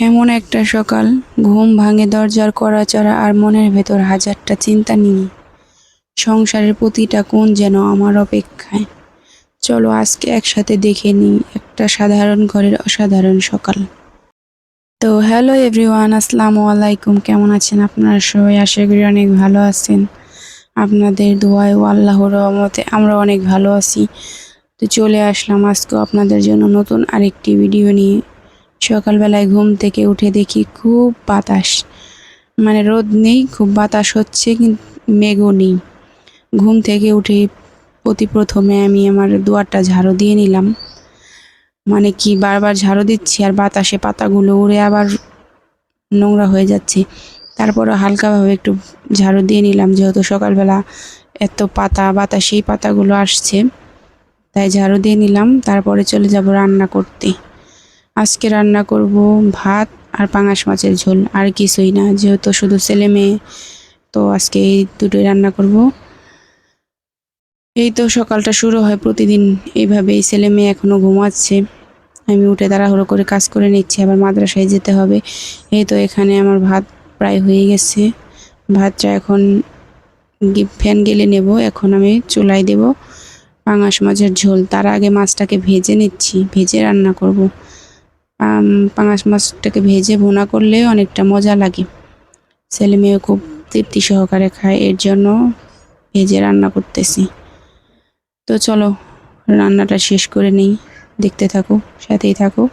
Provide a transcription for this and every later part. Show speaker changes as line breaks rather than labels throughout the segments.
এমন একটা সকাল, ঘুম ভাঙে দরজার কড়াচড়া আর মনের ভেতর হাজারটা চিন্তা নিয়ে সংসারের প্রতিটা কোণ যেন আমার অপেক্ষায়। চলো আজকে একসাথে দেখে নিই একটা সাধারণ ঘরের অসাধারণ সকাল। তো হ্যালো এভরিওয়ান, আসসালামু আলাইকুম। কেমন আছেন আপনারা সবাই? আশা করি অনেক ভালো আছেন। আপনাদের দোয়ায় ও আল্লাহর রহমতে আমরা অনেক ভালো আছি। তো চলে আসলাম আজকেও আপনাদের জন্য নতুন আরেকটি ভিডিও নিয়ে। সকালবেলায় ঘুম থেকে উঠে দেখি খুব বাতাস। মানে রোদ নেই, খুব বাতাস হচ্ছে কিন্তু মেঘও নেই। ঘুম থেকে উঠে অতি প্রথমে আমি আমার দুয়ারটা ঝাড়ু দিয়ে নিলাম। মানে কি, বারবার ঝাড়ু দিচ্ছি আর বাতাসে পাতাগুলো উড়ে আবার নোংরা হয়ে যাচ্ছে। তারপরে হালকাভাবে একটু ঝাড়ু দিয়ে নিলাম, যেহেতু সকালবেলা এত পাতা বাতাসেই পাতাগুলো আসছে, তাই ঝাড়ু দিয়ে নিলাম। তারপরে চলে যাব রান্না করতে। আজকে রান্না করব ভাত আর পাঙাশ মাছের ঝোল, আর কিছুই না, যেহেতু শুধু ছেলে মেয়ে, তো আজকে এই দুটোই রান্না করব। এই তো সকালটা শুরু হয় প্রতিদিন এইভাবেই, ছেলে মেয়ে এখনও ঘুমাচ্ছে। আমি উঠে তাড়াহুড়ো করে কাজ করে নিচ্ছি, আবার মাদ্রাসায় যেতে হবে। এই তো এখানে আমার ভাত প্রায় হয়ে গেছে। ভাতটা এখন ফ্যান গেলে নেব, এখন আমি চুলাই দেব পাঙাশ মাছের ঝোল। তার আগে মাছটাকে ভেজে নিচ্ছি, ভেজে রান্না করব। পাঙাশ মাছটাকে ভেজে ভুনা করলে অনেকটা মজা লাগে। ছেলে মেয়ে খুব তৃপ্তি সহকারে খায়, এর জন্য ভেজে রান্না করতেছি। তো চলো, রান্নাটা শেষ করে নেই। দেখতে থাকো, সাথেই থাকো।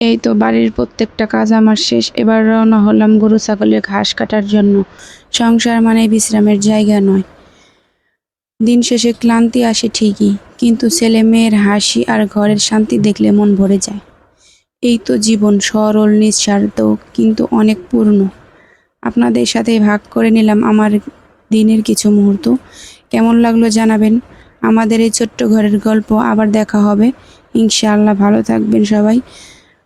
এই তো বাড়ির প্রত্যেকটা কাজ আমার শেষ। এবার রওনা হলাম গরু, ছাগলের ঘাস কাটার জন্য। সংসার মানে বিশ্রামের জায়গা নয়। দিন শেষে ক্লান্তি আসে ঠিকই, কিন্তু ছেলে মেয়ের হাসি আর ঘরের শান্তি দেখলে মন ভরে যায়। এই তো জীবন সরল, নিঃস্বার্থ, কিন্তু অনেক পূর্ণ। আপনাদের সাথে ভাগ করে নিলাম আমার দিনের কিছু মুহূর্ত। কেমন লাগল জানাবেন। আমাদের এই ছোট্ট ঘরের গল্প আবার দেখা হবে। ইনশাআল্লাহ ভালো থাকবেন সবাই।